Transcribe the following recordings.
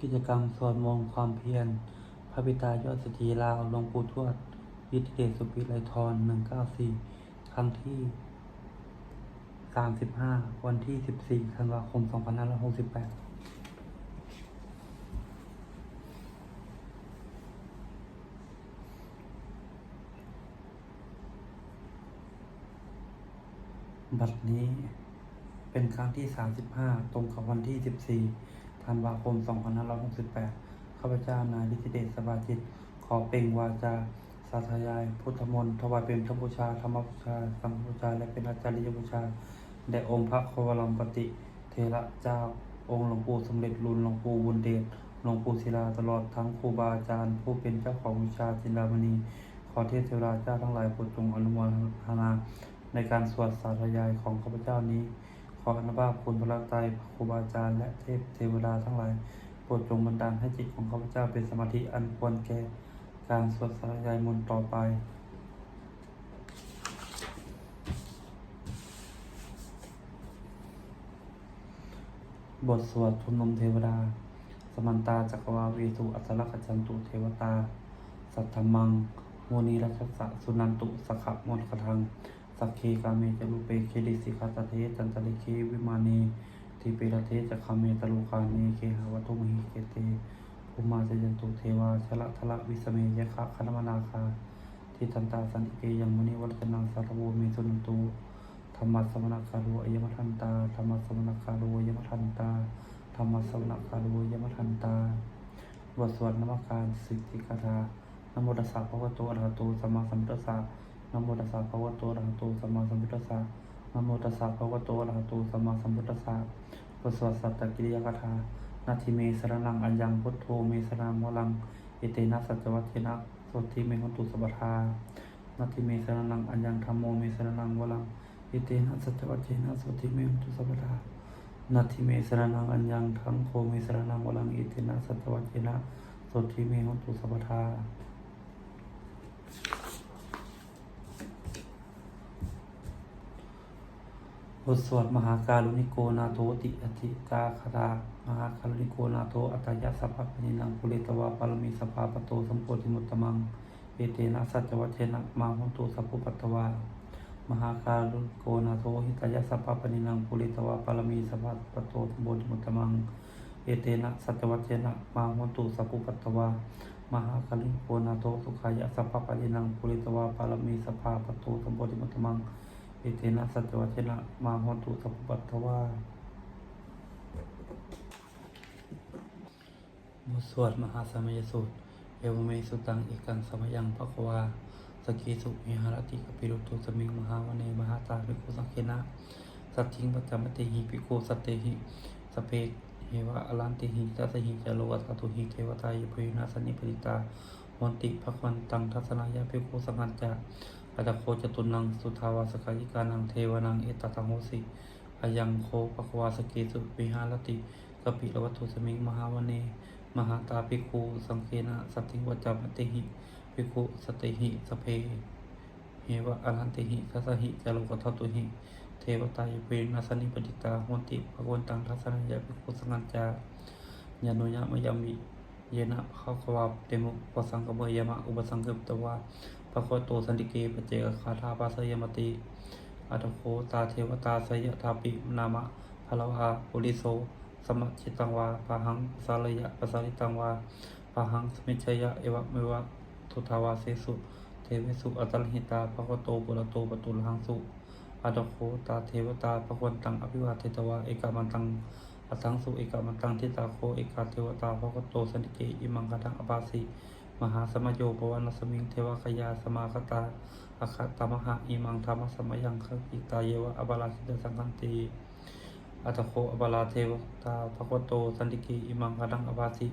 กิจกรรมสวดมนต์ความเพียร พระบิดายอดสถีลาวหลวงปู่ทวดยิทธิเดชสุปิไลทรหนึ่งเก้าสี่ครั้งที่สามสิบห้าวันที่สิบสี่ธันวาคมสองพันห้าร้อยหกสิบแปดบัดนี้เป็นครั้งที่สามสิบห้าตรงกับวันที่สิบสี่ ธันวาคมสองพันห้าร้อยหกสิบแปดข้าพเจ้านายลิธิเดชสบาจิต ขอเป่งวาจา สาธยาย พุทธมนต์ถวายเป็นพระบูชา ธรรมบูชา สังฆบูชา และเป็นอาจาริยบูชา แด่องค์พระโควรัมปติ เทระเจ้า องค์หลวงปู่สมเด็จรุนหลวงปู่บุญเดช หลวงปู่ศิลาตลอดทั้งครูบาอาจารย์ ผู้เป็นเจ้าของวิชาจินดามณี ขอเทพเทวราเจ้าทั้งหลายโปรดจงอนุโมทนาในการสวดสาธยายของข้าพเจ้านี้ ออนุภาพคุณพระไตรครูบาอาจารย์และเทพเทวดาทั้งหลายโปรดจงบันดาลให้จิตของข้าพเจ้าเป็นสมาธิอันควรแก่การสวดสาธยายมนต์ต่อไปบทสวดทุนนมเทวดา สมันตาจักรวาเวตุอัสสรกจันตุเทวตา สัทธมัง โมนีรัชสะสุนันตุสขะมนคทัง สักเคกาเมจรูเปเคดิสิกาตเทจันตลิเควิมานีทิเปรเทจักขเมตลุกาเนเคหวัตุมหิเกเตภูมาจยันตุเทวาชละทละวิสเมยคะคณมนาคาทิทันตาสันติเกยังมุนิวัฒนังสารโวเมสุนันตุธรรมะสมณคารุอยมทันตาธรรมะสมณคารุอยมทันตาธรรมะสมณคารุอยมทันตาบทสวดนมการสิทธิคาถานโมตัสสะภะคะวะโตอะระหะโตสัมมาสัมพุทธัสสะ นโมตัสสะภะคะวะโตอะระหะโตสัมมาสัมพุทธัสสะนโมตัสสะภะคะวะโตอะระหะโตสัมมาสัมพุทธัสสะบทสวดสัตตกิริยคาถานาทิเมสรนังอัญญังพุทโธเมสรนังวลังเอเตนะสัจวัตเทนะโสทิเมหุตุสัพพทานาทิเมสรนังอัญญังธัมโมเมสรนังวลังอิเตนะสัจวัจเจนะสุติเมหุตุสัพพทานาทิเมสรนังอัญญังทังโคเมสรนังวลังอิเตนะสัจวัจเจนะสุติเมหุตุสัพพทา ทสวดมหาการุณิโกนาโทติอธิกาคตามหาการุณิโกนาโทอัตตยสัพพะปนินังปุริตวาปารมีสภาปโตสัมโพธิมุตตมังเอเตนะสัจวัจเจนะมาหุนตุสัพพุปัตตวามหาการุณโกนาโทหิตายะสัพพะปนินังปุริตวาปารมีสัพพะปโตทโมทิมุตตมังเอเตนะสัจวัจเจนะมาหุนตุสัพพุปัตตวามหาการุณโกนาโทสุขายะสัพพะปนินังปุริตวาปารมีสัพพะปโตทโมทิมุตตมัง อเตนะสัจวัจเจนะมาหตุสัพพุปัตตวาบทสวดมหาสมัยสูตร เอวเมสุตังเอกังสมยังภควาสกีสุมิหารติกปิรุตุสมิงมหาวเนมหาตาภิกขุสังเคนะสัตถิงปัจจมติหิภิกขุสัตเตหิสเปกเฮวะอลันติหิตัสหิจโลวัตตุหิเทวตายพุยนาสนิปริตาวันติภควันตังทัศนายาภิกขุสังฆัจจะ อัตโคจตุนังสุทาวาสกายิกานังเทวนังเอตตังโหสิอายังโคภควาสกกีสุวิหารติกปิลวัตถุสมิงมหาวเน มหาตาภิกขุสังเคนะสัตถิวัจจามติหิภิกขุสติหิสเพเฮวะอรันติหิทัสหิจารุกทัตุหิ เทวตายเวนัสนิปติตาหวนติภควันตังทัศนยาภิกขุสังกัจจายานุยะมยามิเยนะภควาเตมุปสังกเมยมะอุปสังกตวา ภควโตสันติเกปเจกคาถาปัสยมติอัตโคตาเทวตาสยทาปินามะพลวาปุริโสสมจิตังวาปะหังสาลยะปะสาลิตังวาปะหังสมิจยะเอวะเมวะทุทาวาเสสุเทเวสุอัตลหิตาภควโตปุระโตปตุลหังสุอัตโคตาเทวตาภควันตังอภิวาเทตวาเอกามันตังอัตังสุเอกามันตังทิตาโคเอกาเทวตาภควโตสันติเกอิมังคตังอปาสิ มหาสมโยปวานสมิงเทวคยาสมาคตาอาคาตามหะอิมังธรรมสมยังคกิตาเยวะอบาลาคิตสังคันติอัตโคอบาลาเทวตาภควโตสันติกีอิมังคดังอภาสิ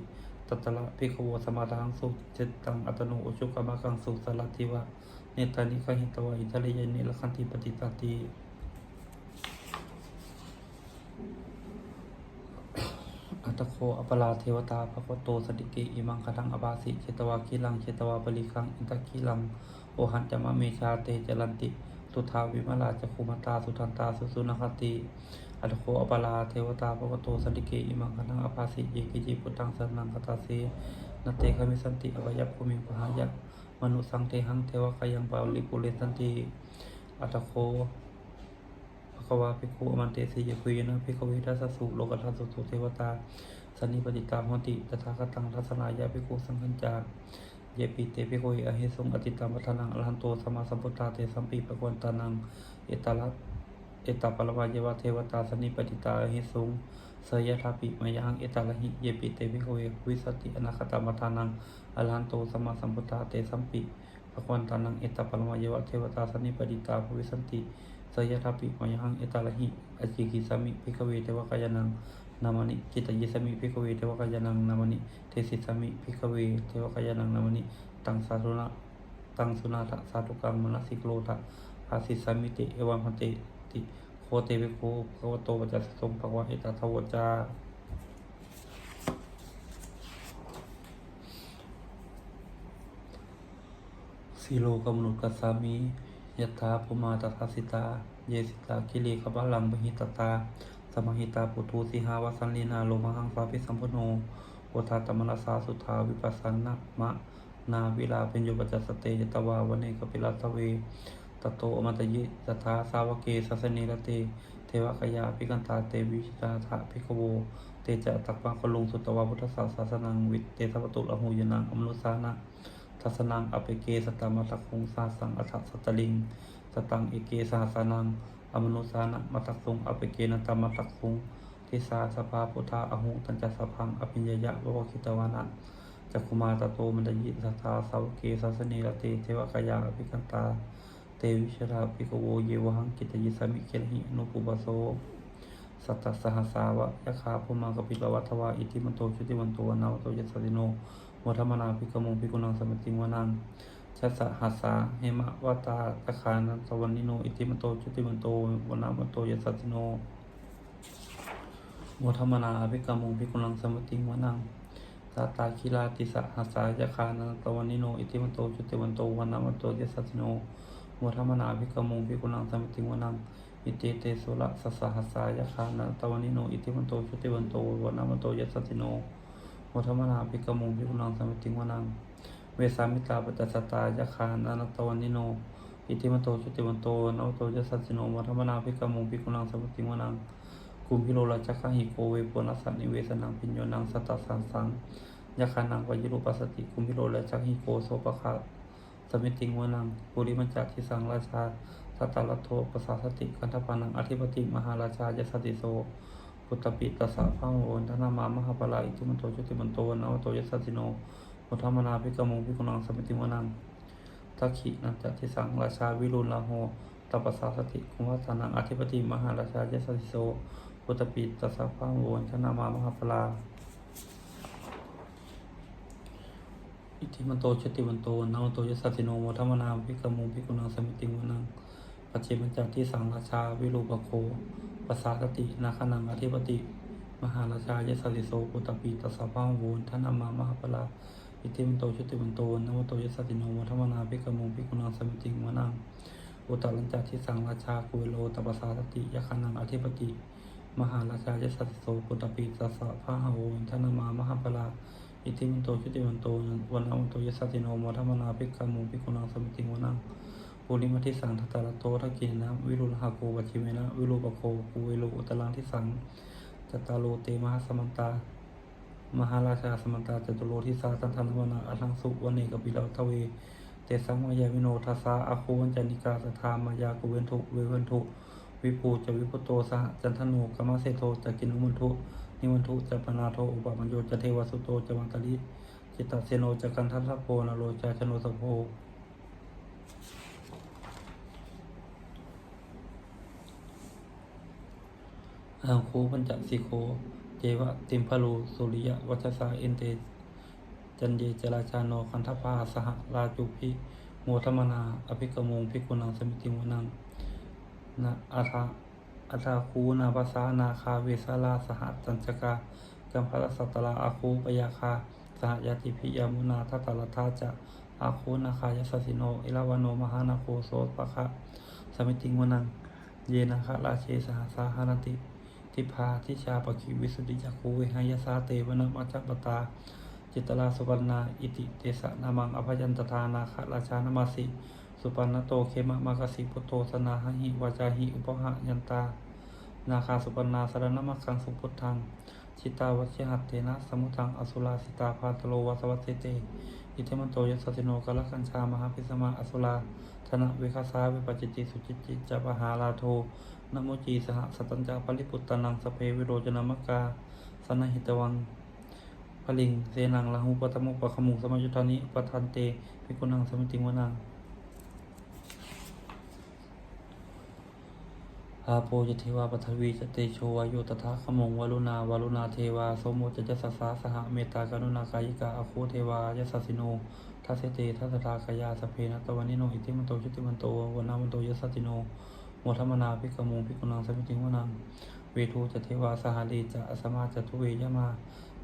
ตตละภิกขวสมาทังสุจิตตังอัตโนอุชุกามะกังสุสลัตติวะเนตานิคหิตวะอิทะเลเยนิลคันติปฏิตาติ อัตโคอปลาเทวตาภควโตสติกีอิมังคดังอภาสิเจตวาคิลังเจตวาบริคังอินตะคิลังโอหันจามะเมชาเตจรันติสุทาวิมลาจคุมตาสุทันตาสุสุนคติอัตโคอปาราเทวตาปกโตสันติเกอิมังคนังอภาสิเยกิจิพุทธังสรนังคตาเสนเตคามิสันติอวยัพภูมิปหายะมนุสังเทหังเทวกายังปาลิปุเรสันติอัตโค ภควาภิกขุอมันเตสียคุยนะภิกขเวทัสสุโลกทัสสุเทวตาสันนิปติตามหติตถาคตังทัศนายาภิกขุสังฆัญจาเยปิเตปิโกยอหิสงอติตามัทนังอรหันโตสัมมาสัมพุทธาเตสัมปีปะกวันตานังเอตาลัเอตาปรมายเยวะเทวตาสนิปติตาอหิสงเสยทาปิมายังเอตาลหิเยปิเตปิโกยวิสติอนาคตามัทนังอรหันโตสัมมาสัมพุทธาเตสัมปีปะกวันตานังเอตาปรมายเยวะเทวตาสนิปติตาภวิสันติ สยทาปิมายังเอตาลหิอจิกิสามิภิกเวเทวกายนังนามานิจิตยิสมิภิกเวเทวกายนังนามานิเทสิสมิภิกเวเทวกายนังนามานิตังสาธุนะตังสุนาทะสาธุกังมนสิกโลทะอาสิสามิติเอวัมพันติติโคเตวิโคภควโตปัจจสสมภควะเอตตาวจาสีโลกมนุกัสสามิ ยัตถาภูมาตถาสิตา เยสิตาคิเลขบาลังบหิตตา สมหิตาปุตุสิหาวสันลีนาโลมหังสาพิสัมพุโนโอทาตมนาสาสุทาวิปัสสนะมะนาวิลาเป็นโยปัจจสเตยตวาวเนกปิลัตเวตโตอมตยิตถาสาวเกสัสเนรเต เทวคยาพิกันตาเตวิชิตาถาพิกโว เตจะตักปังคลุงสุตวาพุทธศาสนาวิเตสวตุลหูยนังอมนุสานะ ทัสนังอเปเกสตามตักคงสาสังอัฏฐสัตลิง สตังเอเกสหัสนัง อมนุสานะมัตักคงอเปเกนตามตักคงทิสาสภาพุทธาอหุตัญจสพังอภิญญยะวะคิตวานะจักคุมาตโตมันดยิสัทธาสาวเกสัสเนรเตเทวกายาอภิกันตา เตวิชราภิกขโวเยวหังกิตยิสมิเคหิอนุปุบาโสสัตตสหสาวะยะขาภูมังกปิลวัตวาอิทิมันโตชุติมันโตวนาวโตยัสสิโน วัฒมนาภิกขโมภิกขุนังสมติงวนังชัสสะหัสสาเหมะวตาตะคานัสวรนิโน อิทิมโตชุติมโตวนามันโตยัสสติโนวัฒมนาภิกขโมภิกขุนังสมติงวนังตาตาคิลาติสะหัสสายะคานันตวันนิโน อิทิมันโตชุติมันโตวนามันโตยัสสติโนวัฒมนาภิกขโมภิกขุนังสมติงวนังอิเตเตสุระสัสสหัสสายะคานาตวันนิโน อิติมันโตชุติวันโตวนามันโตยัสสติโน วัฒมนาภิกมุงภิกุนังสมิติงวนัง เวสามิตาปัจจสตายะคานาตวันนิโน อิติมโตชุติวันโตนามันโตยัสสติโนวัฒมนาภิกมุงภิกุนังสมิติงวนังกุมพิโรราชคหิโกเวปุนัสสนิเวสนังปิญโยนังสัตตสังสังยะคานังวายิรุปัสสติกุมพิโรราชหิโกโสปะคะสมิติงวนังปุริมัญจทิสังราชาสัตตลัทโทปสาสติกันทปานังอธิปติมหาราชายสติโส พุทธปิตัสสะพระโอนธนามามหาปลาอิทิมันโตชุติมันโตนาวโตยสติโนมุทธมนาภิกมุงภิกนังสมิติมนังทักขินันจทิสังราชาวิรุณลาโหตัปสาสติคุมัสนังอธิปติมหาราชายสติโสพุทธปิตัสสะพระโอนธนามามหาปลาอิทิมันโตชติมันโตนาโตยสัติโนโมทัมนาภิกขมุภิกขุนังสมิติงวนังปัจเจมันจากที่สังราชาวิรูปโค ปัสสาสตินาคนังอธิปติ มหาราชายสติโสปุตตปีตัสสะพาโวนท่านามามหาปลาอิทิมโตชุติมันโตนโมโตยสติโนโมทัมนาภิกมุภิกขุนังสมิติงวนังอุตตรัญจากที่สังราชาคุโลตัปสสาสติยคนังอธิปติมหาราชายสติโสปุตตปีตัสสะพาโวนท่านามามหาปลาอิติมันโตชุติมันโตวันนามันโตยสติโนโมทัมนาภิกมุภิกขุนังสมิติงวนัง ปุริมัทิสังทัตตาโตทักกินนะวิรุณหาโกวัชิเมนะ วิรูปโคภูเวโลอุตลังทิสังจัตตาโลเตมหาสมันตามหาราชาสมันตาจตุโลทิสาสันทันวนาอัลังสุวันเนกปิลาทเว เตสังมายาวิโนทัสสาอาคูวันจันิกาสทามายากุเวนทุเวเวนทุวิปูจะวิพุโตสหจันทโนกามเสโทจะกินุมันทุนิวันทุจะปนาโทอุปมัญโยจะเทวสุโตจะวันตลิจิตตเสโนจะกันทัสสะโพนโรจาชโนสโพ อาโคปัญจสิโค เจวะติมพลูสุริยะวัชสาเอนเต จันเยจราชาโนคันทปาสหราจุพิโมทมนา อภิกมงภิกุนังสมิติวนังนะอาทาอัตาคูนาภาษานาคาเวสาลาสหจันจกากัมพลสัตตลาอาคูปยาคา สหยติพิยามุนาทัตตลทาจะอาคูนาคายสสิโนอิลาวโนมหานาโคโสปะคะสมิติงวนัง เยนะคะราเชสหสาหานติ ทิพาทิชาปคิวิสุทธิจักขุวิหายสาเตวนะมัจจปตา จิตลาสุวรรณาอิติเตสะนามังอภยันตทานาคะราชานามาสิ สุปันนโตเขมะมากสิพุโตสนาหิวาจาหิอุปหะยันตา นาคาสุปันนาสารนมักขังสุพุทธังชิตาวัชหัตเตนะสมุทังอสุราสิตาพาตโลวัสวัตเตเตอิเทมันโตยสสติโนกะละกัญชามหาพิสมาอสุราธนเวคาสาเวปจิติสุจิตจิจปหาลาโท นะโมจีสหสตัญจาปริปุตตนังสเพวิโรจนามกาสนหิตวังพลิงเสนังลาหูปตมุปะขมุงสมัยุทธานิปทันเตภิกุนังสมิติวนังอาโปจเทวาปทวีจเตโชวายโยตถาขมงวลุณาวาลุณาเทวาโสมโมจจสัสสาสหเมตตากรุณากายิกาอโคเทวายสัสสิโนทัสเตทัสสทากายาสเพนะตวันนิโนอิติมันโตชุติมันโตวนามันโตยสัสสิโน โมทัมนาภิกขมุงภิกขุนังสมิติงวนังเวทูจเทวาสหาลีจะอสมาจตุเวยมา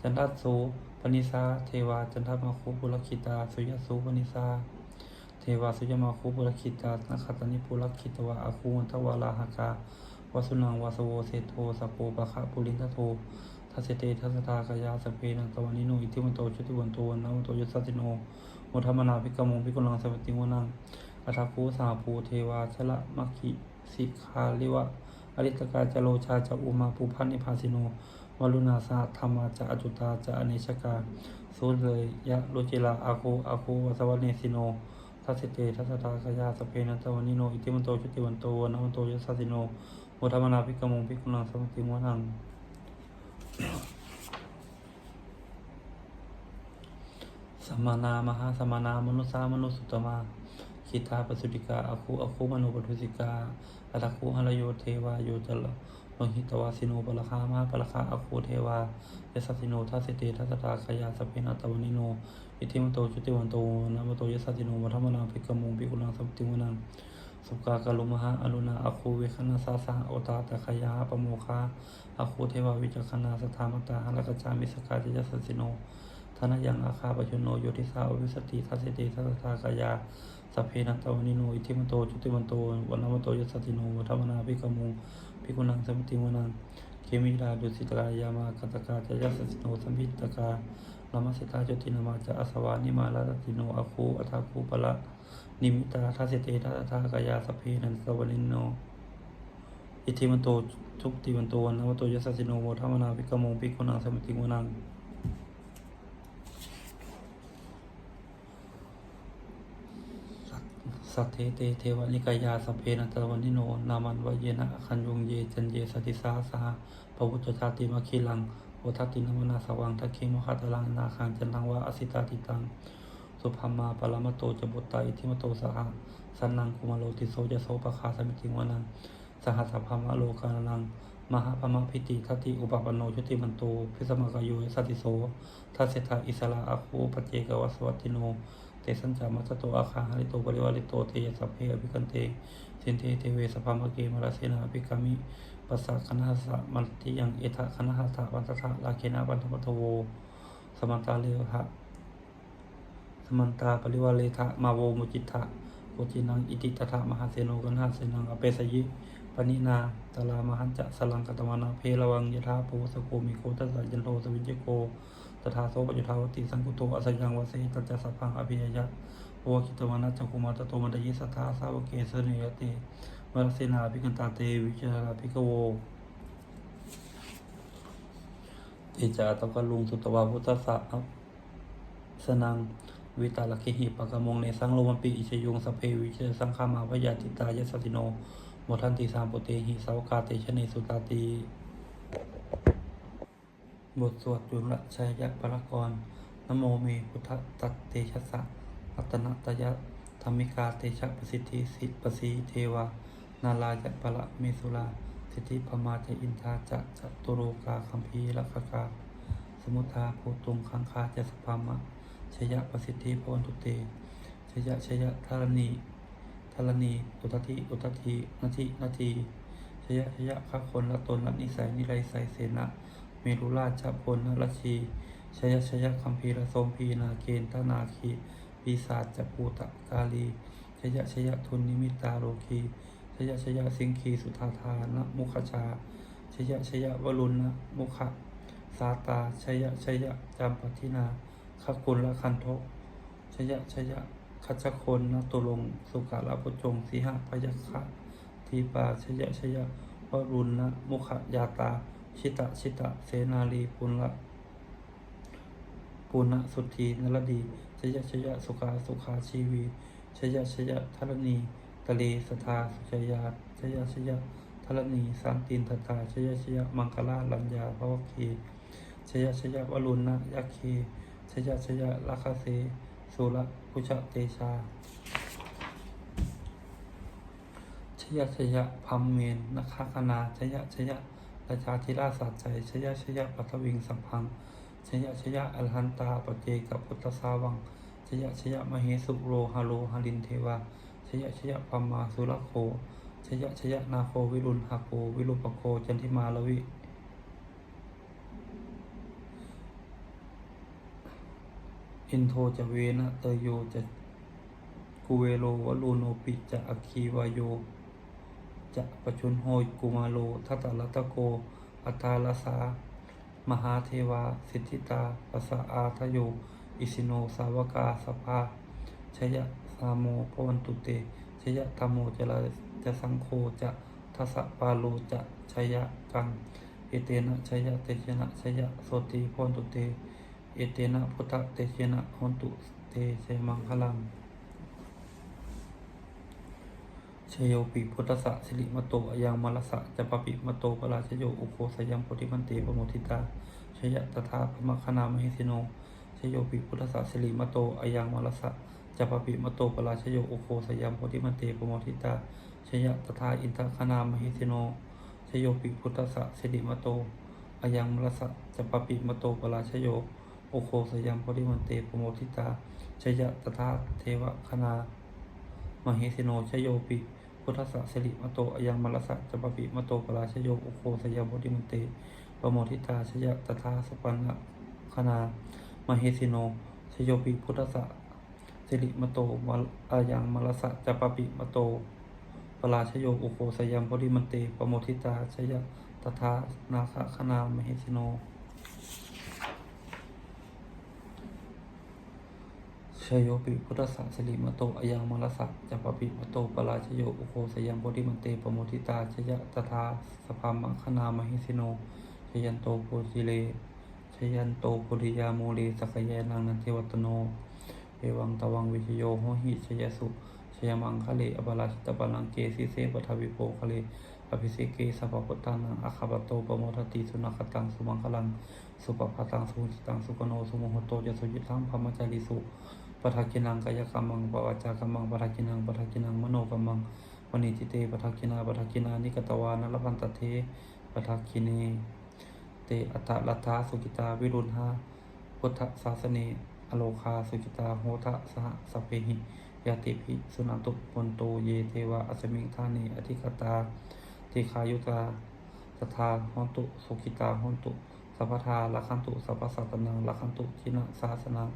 จันทัสสูปนิสาเทวาจันทมาคูปุรคิตา สุยสูปนิสาเทวาสุยมาคูปุรคิตานัคตานิปุรคิตวะอาคูวันทวาลาหกาวสุนังวาสโวเสโทสโปปะคะปุรินทโททัสเตทัสตากายาสเพนังตวันิโนอิทิวันโตชุติวันโตวันวันโตยสสติโนโมทัมนาภิกขโมภิกขุนังสวัติวนังอัฏฐคูสาภูเทวาชละมัคคิ สิกาลิวะอริตกาจโลชาจะอุมาภูพันนิพาสิโนวลุณาสาธรรมาจะอจุตาจะอเนชกาสูเลยยะโลจิลาอาโคอาโควัสวเนสิโนทัสเตทัสตากายาสเพนัตวันิโนอิติมันโตชุติวันโตวันวันโตยสสสิโนโมทัมนาภิกขมงภิกขุนังสมติมวนังสมานามหาสมานามนุสามนุสุตตมา คิตาปสุติกาอาคูอาคูมโนปทุสิกาอัตคูหรโยเทวาโยจลโลหิตวาสิโนปะละคามาปะละคาอาคูเทวายสัสิโนทัสสิเตทัสตาขยาสเพนัตวนิโนอิทิมโตชุติวันโตนะมโตยสัสิโนวัฒมนาภิกขมุงภิกขุนังสัมติวนังสุกากาลุมหาอรุณาอาคูเวคณาสาสหโอตาตะขยาปโมคาอาคูเทวาวิจักขณาสถามตาหลักจามิสกาจยสัสสิโนธนยังอาคาปชุนโนโยติสาวิสติทัสสิติทัสสากายา สัพเพนันตวนิโนอิทิมโตจุติมันโตวันนมโตยสสติโนวัฒมนาภิกขมุภิกขุนังสมิติวนังเคมิราดุสิตรายามากตกาจยัสสิโนสัมพิตกาลามัสิตาจุตินามาจะอสวานิมาลาตติโนอาคูอัฏฐาคูปะละนิมิตาทัสเตทัสสากายาสัพเพนันตวนิโนอิทิมโตทุกติมันโตวันนวโตยสสสิโนโมทัมนาภิกขโมภิกขุนังสมิติวนัง สัทเทเตเทวนิกายาสัพเพนันตวันนิโน นามันวเยนะคันยุงเยจันเยสติสาสหพระพุทธชาติมาคีลังโอทัตินมนาสวังทักเคมขัตลังนาคังจันทังวะอสิตาติตัง สุภามาปรมโตจบุตตาอิทิมโตสหสันนังกุมารโลติโสจะโสปคาสมิติวนังสหัสสภามะโลกานัง มหาพมพิติทัติอุปปปโนชุติมันโต พิสมากายุสัติโสทัสเสทาอิสระอาคูปจเจกวัสวัตติโน เตสัญจามัสโตอาคาหริโตปริวาริโตเตยสัพเพอภิกันเตสินเทเทเวสภามะเกมรเสนาภิกามิปัสสะคณะสะมันติยังเอทะคณะหัสะวันตถะลาเคนะวันทปัตโวสมันตาเลหะสมันตาปริวาเลทะมาโวมุจิตทะโกจินังอิติตถะมหาเสโนกันหาเสนังอเปสยิปนินาตลามหันจะสลังกตมานาเพระวังยถาภูสโกมิโคตัสสะยันโทสวิจโก ตถาโสปัจจุทาวติสังกุโตอสยังวเสตัจจสัพพังอภิยยะโอคิตวานัจจคุมาตโตมันตยิสัทธาสาวกเกสเนยติวรเสนาภิกันตาเตวิจาราภิกโวเตจาตกลุงสุตวาพุทธสะสนังวิตาลคิหิปะกมงในสังโลมปิอิชยงสเพวิเชสังคามาพยาติตายสติโนโมทันติสามปเตหิสาวกาเตชะเนสุตาตี บทสวดจุลชัยยะพรกรนโมเมพุทธตัตเตชะสะรัตนตยะธรรมิกาเตชะประสิทธิสิทธิปสีเทวา นาลายะปะละเมสุลา สิทธิพมาจะอินทาจะจะตุโรกาคัมภีรักกา สมุทาภูตุงคังคาจะสภามะชยะประสิทธิพวันตุเตชยะชยะธารณีธารณีอุตติอุตตินาทีนาทีชยะชยะข้าคนละตนละนิสัยนิไรใสเสนะ เมรุราชพลนรชีชยชยคัมภีรสมพีนาเกณฑนาคีปีศาจจปูตะกาลีชยชยทุนนิมิตาโลคีชยชยสิงคีสุธาทานะมุขชาชยชยวรุณนะมุขสาตาชยชยจามปทินาขกุลละคันโทชยชยคัจคนนะตุลงสุกาลปจงสีหะพยัคฆะทีปาชยชยวรุณนะมุขยาตา ชิตะ ชิตะ เสนาลีปุณละปุณณสุธีนรดี ชยชยสุขา สุขาชีวี ชยชยธรณีตะเลสทาสุชยาชยชยธรณีสันตินทตา ชยชยมังคลาลัญญาภวคี ชยชยวรุณะยัคคีชยชยลัคเสสุรพุชเตชา ชยชยพัมเมนนักขคณาชยชย ราชาธิราชสัจใจชยชยปัทวิงสัมพังชยชยอรหันตาปเจกับพุทธสาวังชยชยมเหสุโรหาโลหาลินเทวาชยชยพัมมาสุรโคชยชยนาโควิรุณหาโควิรุปโคจันทิมาลวิอินโทจะเวนะเตโยจะกุเวโลวลูโนปิจะอคีวายโย จะปชุนโหยกุมาโลทัตตลัตโก อัตตาลสามหาเทวา สิทธิตาปสะอาทโย อิสิโนสาวกาสภาชยะสามโมพวันตุเตชยะธรมโมจลาจะสังโฆจะทัสปาโลจะชยะกังเอเตนะชยะเตชนะชยะโสติพวันตุเต เอเตนะพุทธเตชนะหนตุเตเชมังคลัง ชโยปิพุทธะสิริมโตอยังมลสะจะปปิมโตปราชโยอุโคสยังโพธิมันเตปโมทิตาชยะตถาพมคณามหิสิโนชโยปิพุทธะสิริมโตอยังมลสะจะปปิมโตปราชโยอุโคสยังโพธิมันเตปโมทิตาชยะตถาอินทคณามหิสิโนชโยปิพุทธะสิริมโตอยังมลสะจะปปิมโตปราชโยอุโคสยังโพธิมันเตปโมทิตาชยะตถาเทวคณามเหสิโนชโยปิ พุทธสสริมโตอยังมรสะจปปิมโตปราชโยอุโคสยามโพธิมันเตปโมทิตาชยตถาสปันนะคณามเหสิโนชโยปิพุทธสสิริมโตะอายังมรสะจปปิมโตปราชโยอุโคสยามโพธิมันเตปโมทิตาชยตถานาคคณามเหสิโน ชโยปิพุทธสัสสิริมโตอยังมรสะจัปปิมโตปราชโยอุโคสยังโพธิมันเตปโมทิตาชยะตถาสภามังคณามหิสิโนชยันโตโพธิเลชยันโตโพธิยาโมเลสกยานังนันเทวัตโนเอวังตวังวิชโยโหหิชยสุชยมังคะเลอบาลาชิตบาลังเกสิเสปทวิโปคะเลอภิเสเกสัพพุทธานังอาคาบโตปโมทติสุนัขตังสุมังคลังสุปปะตังสุจิตังสุกโนสุโมหโตจะสุจิตังพมจาริสุ ปทักกินังกายกรรมังปวัจจากรรมังปทักกินังปทักกินังมโนกรรมังวณิจิเตปทักกินาปทักกินานิกตวานลพันตเทปทักกิเนเตอัตลัทธาสุกิตาวิรุณหาพุทธศาสนอโลคาสุกิตาโหทะสหสเพหิยาติภิสุนันตุปนโตเยเทวะอัสมิงธานีอธิคตาเทคายุตาสทาหอนตุสุกิตาหอนตุสัพพทาลักขันตุสัพพสัตตนังลักขันตุชินะสาสนัง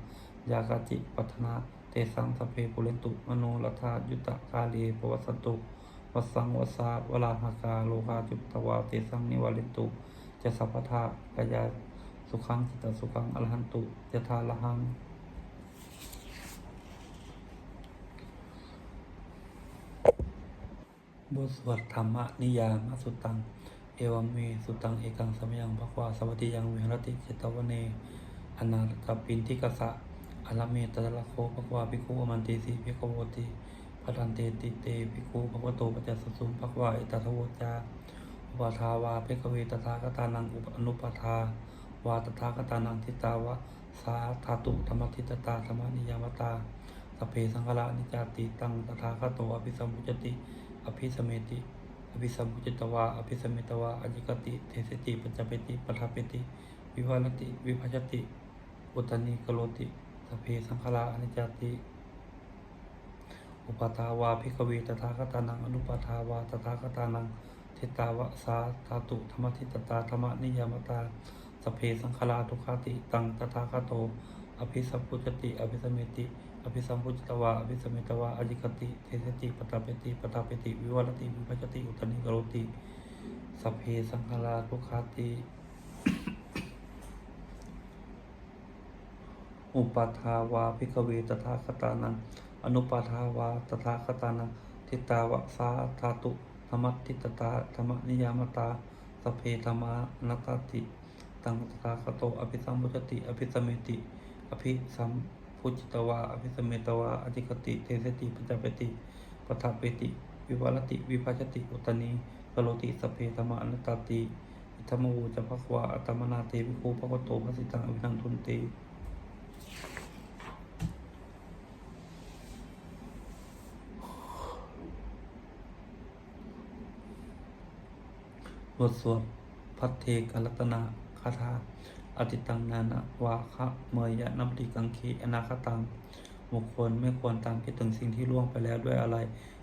ยากาจิปัฒนาเตสังสเพปุเรนตุ มโนรัฐายุตตะกาลีปวัสสตุวัสสังวสาวลาหากาโลหาจุตตวาเตสังนิวาลินตุจะสัพพทากายาสุขังจิตตสุขังอรหันตุยะทาละหังบทสวดธรรมนิยามสุตัง เอวัมเมสุตังเอกังสมยังภควาสวัสดิยังวิหรติเจตวเนอนาคปินทิกสะ อลเมตตะละโคภควาภิกขุอมันติสีภิกขโวติพัทันเตติเตภิกขุภควโตปัจจสสุภควาเอตทะโวจาอุปาทาวาเพกเวตถาคตานังอุปอนุปทาวาตถาคตานังทิตาวะสาธาตุธรรมทิตตาธรรมนิยามตาสเพสังฆรานิจาติตังตถาคโตอภิสัมพุจติอภิสเมติอภิสัมพุจตวาอภิสเมตวาอจิกติเทสติปัจจเปติปทาเปติ วิวารติ วิภัชติอุตตนิกโลติ สพเพสังฆราอนิจจติ อุปทาวาภิกขเวตถาคตานังอนุปทาวาตถาคตานังทิตาวะสาธาตุธรรมทิตตาธรรมนิยามตาสเพสังฆราทุกขติตังตถาคโต อภิสัมพุจติอภิสเมติอภิสัมพุจตวาอภิสมิตวาอจิกติเทสติปตาเปติปตาเปติวิวารติวิภัชติอุตตนิกรติสเพสังขาราทุกขาติ อุปาทาวาพิกเวตถาคตานัง อนุปาทาวาตถาคตานัง ทิตาวะสาธาตุธรรมทิตตาธรรมนิยามตาสเพธรรมานตตติตังตถาคโตอภิสัมพุชติ อภิสมเมติ อภิสัมพุจิตวา อภิสมเมตวาอธิกติ เทสติปัจจปติปทาเปติ วิวัลติ วิภัชติ อุตนีกโลติสเพธรรมานตตติอิธรรมวูจะภควาอัตมนาเตวิคูภควโตภสิตังอภินังทุนเต บทสวดพัทเทกรัตนาคาถาอติตังนานาวาคะเมยะนับดิกังคีอนาคตังบุคคลไม่ควรตามคิดถึงสิ่งที่ล่วงไปแล้วด้วยอะไร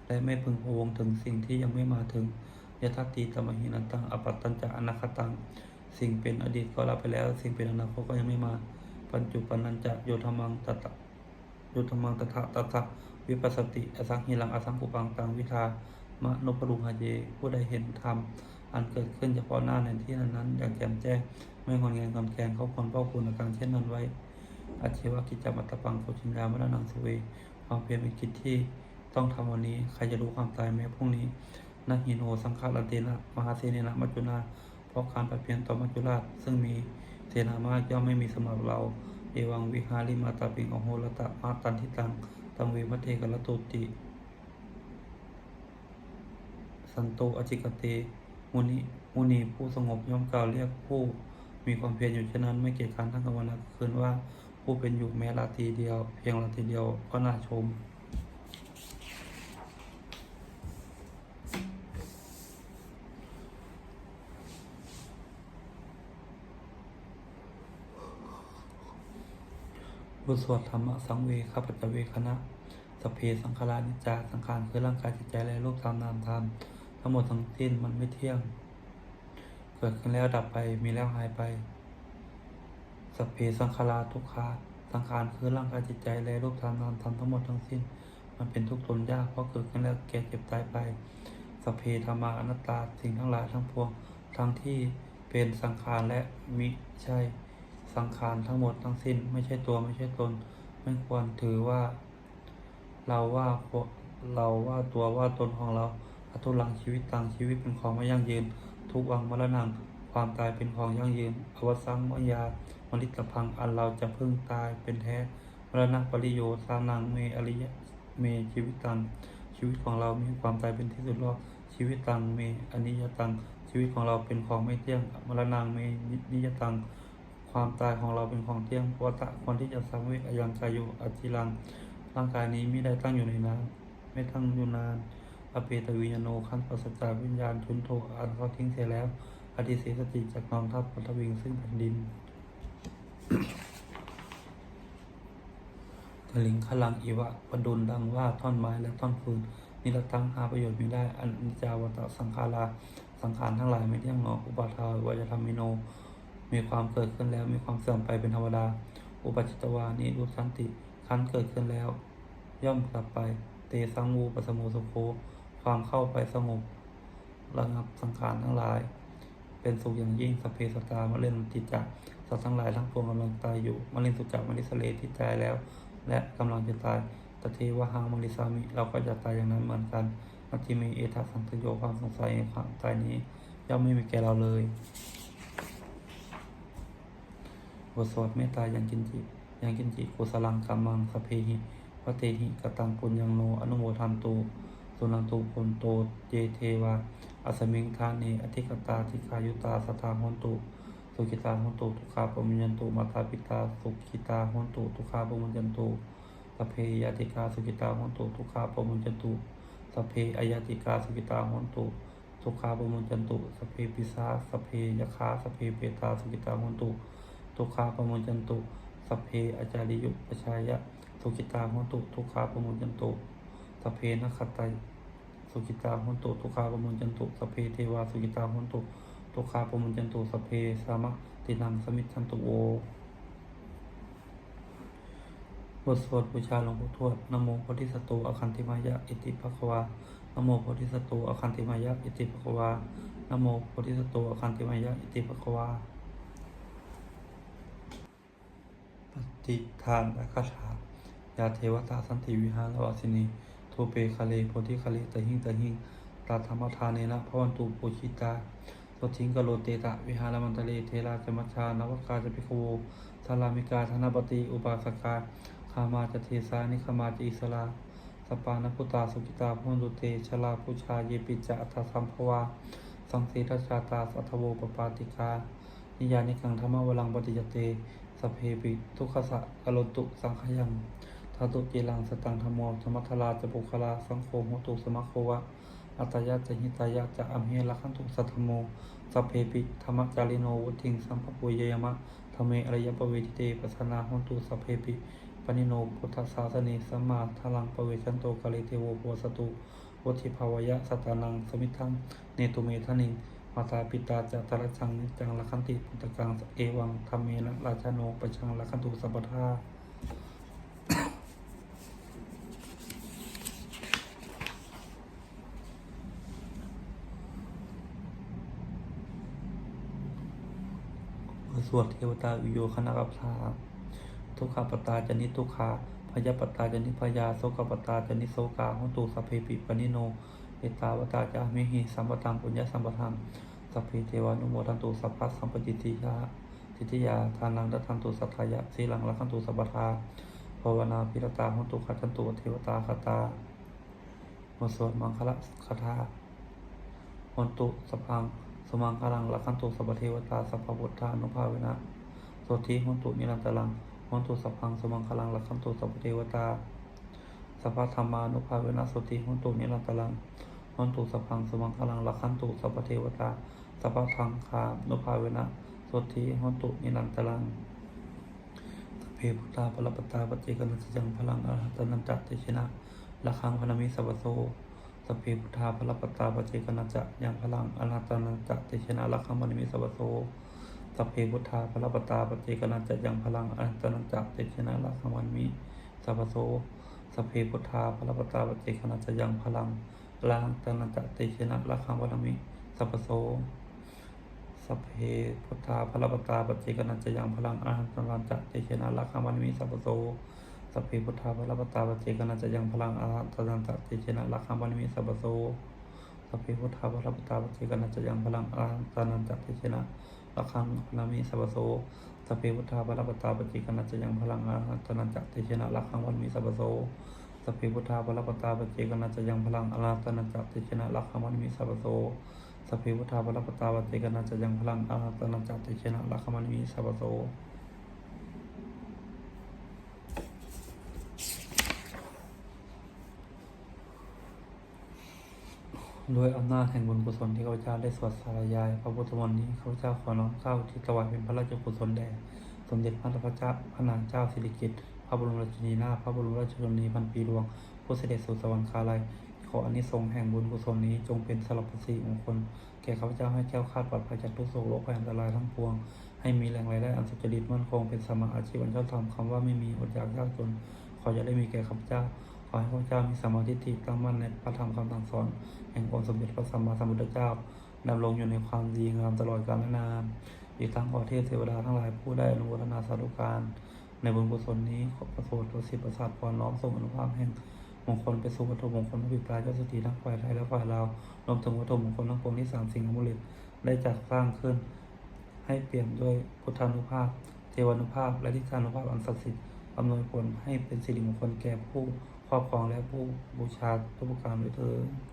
และไม่พึงพวงถึงสิ่งที่ยังไม่มาถึงยทัตติตมหินันตังอปัตตัญจะอนาคตัง สิ่งเป็นอดีตก็รับไปแล้ว สิ่งเป็นอนาคตก็ยังไม่มา ปัจจุปนันจะโยธรรมังตตะโยธรรมังตถะตถะวิปัสสติอสังหิลังอสังกุปังตังวิทามะนปรุงหาเยผู้ใดเห็นธรรม อันเกิดขึ้นเฉพาะหน้าในที่นั้นๆอย่างแจ่มแจ้งไม่งอนแงนกำแกงเขาควรเป้าคุณการเช่นนั้นไว้อาชีวกิจจมัตตปังโคชินยามรณังสเวความเพียรเป็นกิจที่ต้องทำวันนี้ใครจะรู้ความตายแม้พรุ่งนี้นาหินโหสังฆารันเตนะมหาเสเนนะมัจจุนาเพราะการปรับเปลี่ยนต่อมัจจุราชซึ่งมีเสนามากย่อมไม่มีสำหรับเราเอวังวิหาริมาตาปิงอโหรตะมาตันทิตังตังเวมัเทกลตุติ สันโตอจิกเต มุนีมุนีผู้สงบย่อมกล่าวเรียกผู้มีความเพียรอยู่เช่นนั้นไม่เกียจคร้านทั้งกลางวันและกลาคืนว่าผู้เป็นอยู่แม้ราตรีเดียว เพียงราตรีเดียวก็น่าชม บทสวดธรรมะสังเวคปัจจเวคณะสเพสังขารานิจา สังขารคือร่างกายจิตใจและรูปตามนามธรรม ทั้งหมดทั้งสิ้นมันไม่เที่ยง เกิดขึ้นแล้วดับไปมีแล้วหายไปสัพเพสังขาราทุกขาสังขารคือร่างกายจิตใจและรูปตามนามธรรมทั้งหมดทั้งสิ้น มันเป็นทุกข์ทนยากเพราะเกิดขึ้นแล้วแก่เจ็บตายไปสัพเพธรรมาอนัตตาสิ่งทั้งหลายทั้งปวงทั้งที่เป็นสังขารและมิใช่สังขารทั้งหมดทั้งสิ้น ไม่ใช่ตัวไม่ใช่ตน ไม่ควรถือว่า เราว่าเราว่าตัวว่าตนของเรา อัตุลังชีวิตต่างชีวิตเป็นของไม่ยั่งยืน ทุกวังมรณะความตายเป็นของยั่งยืน อวสังมยามริตพังอันเราจะพึ่งตายเป็นแท้มรณะปริโยสานังเมอริยะเมชีวิตตังชีวิตของเรามีความตายเป็นที่สุดรอดชีวิตตังเมอนิยตังชีวิตของเราเป็นของไม่เที่ยงมรณะเมนิยตังความตายของเราเป็นของเที่ยงวัตะคนที่จะสังเวชอยังกายโยอจิรังร่างกายนี้ไม่ได้ตั้งอยู่ในนานไม่ตั้งอยู่นาน อเปตวิญโนขันปัสสจาวิญญาณชุนโทอันเขาทิ้งเสียแล้ว อธิเสสติจากกองทัพปัทวิงซึ่งแผ่นดินกลิงขลังอีวะประดุลดังว่าท่อนไม้และท่อนฟืนนิรตังหาประโยชน์ไม่ได้อันนิจาวัตสังขาราสังขารทั้งหลายไม่เที่ยงหนออุปาทาวายธรรมิโน มีความเกิดขึ้นแล้วมีความเสื่อมไปเป็นธรรมดา อุปจิตตวานิรูปสันติคันเกิดขึ้นแล้ว ย่อมกลับไป เตสังวูปสมุสโค ความเข้าไปสงบ ระงับสังขารทั้งหลาย เป็นสุขอย่างยิ่งสเพสตามะเล่นจิตจักสัตว์ทั้งหลายทั้งปวงกำลังตายอยู่มะเล่นสุจักมะลิสเลที่ตายแล้ว และกำลังจะตายตเทวะหังมะลิสามิเราก็จะตายอย่างนั้นเหมือนกันนัตติเมเอทัสสันตโยความสงสัยในความตายนี้ย่อมไม่มีแก่เราเลยบทสวดเมตตายังกินจิยังกินจิกุสลังกัมมังสเพหิพระเตหิกตังปุญญังโนอนุโมทันตุ สุนันตุปุนโตเจเทวาอัสมิงทานเนอธิกตาธิคายุตาสทาหนตุสุขิตาหนตุทุกขาปมุญญันตุมาตาปิตาสุขิตาหนตุทุกขาปมุญญันตุสเพยติกาสุขิตาหนตุทุกขาปมุญญันตุสเพอายติกาสุขิตาหนตุทุขาปมุญญันตุสเพปิสาสเพยคาสเพเปตาสุขิตาหนตุทุกขาปมุญจันตุสัพเพอาจาริยุปชายะสุกิตาหนตุทุกขาปมุญจันตุ สเพนัคขตายสุกิตาหุนตุทุกขาปมุญจันตุสเพเทวาสุกิตาหุนตุทุกขาปมุญจันตุสเพสามะตินังสมิทธันตุโวบทสวดบูชาหลวงปู่ทวดนโมโพธิสัตว์อคันติมายะอิติภควานโมโพธิสัตว์อคันติมายะอิติภควานโมโพธิสัตว์อคันติมายะอิติภควาปฏิทานและคาถายาเทวตาสันติวิหารวาสินี โทเปคาเลโพธิคาเลตหิงตหิงตาธรรมทานเนนะพระวันตุปุชิตาสทิงกโลเตตะ วิหารมันตะเลเทราจมัชานวกาจะพิโวสารามิกาธนปฏิอุปาสกาคามาจะเทสานิคมาจะอิสลาสปานพุตาสุกิตาพนตุเตชลาพุชาเยปิจะอัตถสัมภวา สังสีทัชาตาสัทโวปปาติกา นิยานิกังธรรมวลังปฏิจเตสเพปิทุกขสะกโลตุสังขยังาตุเจลังสตังธมโมธรรมัทลาจะปุคลาสังโฆโหตุสมัคโควะอัตยะจะหิตายะจะอัมเหลักขันตุสัทธโมสพเพปิธรรมจาริโนวุติงสัมภปุยยมะธรรมเมอริยปเวทิเตปัสนาหนตุสพเพปิปนิโนพุทธศาสนิสัมมาทลังปเวชันโตกาเลเทโวโพสตุวัติภาวยะสัตานังสมิทังเนตุเมทนิงมาตาปิตาจะตระชังนิจังละคันติปุตตะกังเอวังธรรมเมนะราชาโนปชังละคันตุสัพพทา ส วดเทวตาวิโยคณะกัปพาทุกขปตาจนิทุกขาพยาปตาจนิพยาโสกปตาจนิโสกาหุตุสัพเพปิปนิโนเอตาวตาจามิหิสัมปตังปุญญสัมปทังสัพเพเทวานุโมทันตุสัพพะสัมปจิตติยาทิฏยาทานังดัทันตุสัทธายะสีลังละคันตุสัพพทาภาวนาพิรตาหุตุขัจันตุเทวตาคตาบทสวดมังคละคาถาหนตุสพัง มังคลังลักขันตุสัพเทวตาสัพพพุทธานุภาเวนะโสทิหนตุนิรันตลังหนตุสัพพังสมังคลังลักขันตุสัพเทวตาสัพพธรรมานุภาเวนะโสทิหนตุนิรันตลังหนตุสัพพังสมังคลังลักขันตุสัพเทวตาสัพพทังคานุภาเวนะโสทิหนตุนิรันตลังสัพเพพุทธาปรปตาปเจกันสจังพลังอรหัตนันจัตติชนะละคังพนมิสัพพโส สพเพพุทธาพลปตาปเจกนัจจะยังพลังอนาตนันจะเตชนะลักขมณิมิสวสโสสพเพพุทธาพลปตาปเจกนัจจะยังพลังอนาตนันจะเตชนะลักขมณิมิสวสโสสพเพพุทธาพลปตาปเจกนัจจะยังพลังลังตนันจะเตชนะลักขมณิมิสวสโสสพเพพุทธาพลปตาปเจกนัจจะยังพลังอนาตนันจะเตชนะลักขมณิมิสวสโส สพเพพุทธาภลปตาปเจกนัจะยังพลังอาตตันตติเจนะลักขังปานิมิสัพโสสัพเพพุทธาภลปตาปเจกนัจะยังพลังอาตตันตติเจนะลักขังปานิมิสัพโสสัพเพพุทธาภลปตาปเจกนัจะยังพลังอาตตันตติเจนะลักขังปานิมิสัพโสสัพเพพุทธาภลปตาปเจกนัจะยังพลังอาตตันตติเจนะลักขังปานิมิสัพโสสัพเพพุทธาภลปตาปเจกนัจะยังพลังอาตตันตติเจนะลักขังปานิมิสัพพโส ด้วยอำนาจแห่งบุญกุศลที่ข้าพเจ้าได้สวดสารยาย พระพุทธมนต์นี้ข้าพเจ้าขอน้อมเข้าที่ถวายเป็นพระราชกุศลแด่สมเด็จพระพระเจ้าพระนางเจ้าสิริกิติ์พระบรมราชินีนาถพระบรมราชชนนีพันปีหลวงผู้เสด็จสู่สวรรคาลัยขออานิสงส์แห่งบุญกุศลนี้จงเป็นสลับสีมงคลแก่ข้าพเจ้าให้แก้วคาดปลอดภัยจากทุกโศกโรคภัยอันตรายทั้งปวง ให้มีแรงรายได้อันสุจริตมั่นคงเป็นสมาอาชีพอันชอบธรรมคำว่าไม่มีอดอยากยากจน ขออย่าได้มีแก่ข้าพเจ้า อให้ข้าพเจ้ามีสมาธิที่ตั้งมั่นในพระธรรมคำสั่งสอนแห่งองค์สมเด็จพระสัมมาสัมพุทธเจ้าดำรงอยู่ในความดีงามตลอดกาลนาน อีกทั้งขอเทพเทวดาทั้งหลายผู้ได้อนุโมทนาสาธุการ ในบุญกุศลนี้ขอประโสดตัวสิทธิประสาทพรน้อมส่งอนุภาพแห่งมงคลไปสู่วัตถุมงคลพระบิดาเจ้าสตรีทั้งฝ่ายไทยและฝ่ายลาวรวมถึงวัตถุมงคลทั้งปวงที่สามสิ่งอมุลิตได้จัดสร้างขึ้น ให้เปลี่ยนด้วยพุทธานุภาพ เทวานุภาพ และทิฏฐานุภาพอันศักดิ์สิทธิ์อำนวยผลให้เป็นสิริมงคลแก่ผู้ ครอบครองและผู้บูชาทุกประการด้วยเถิด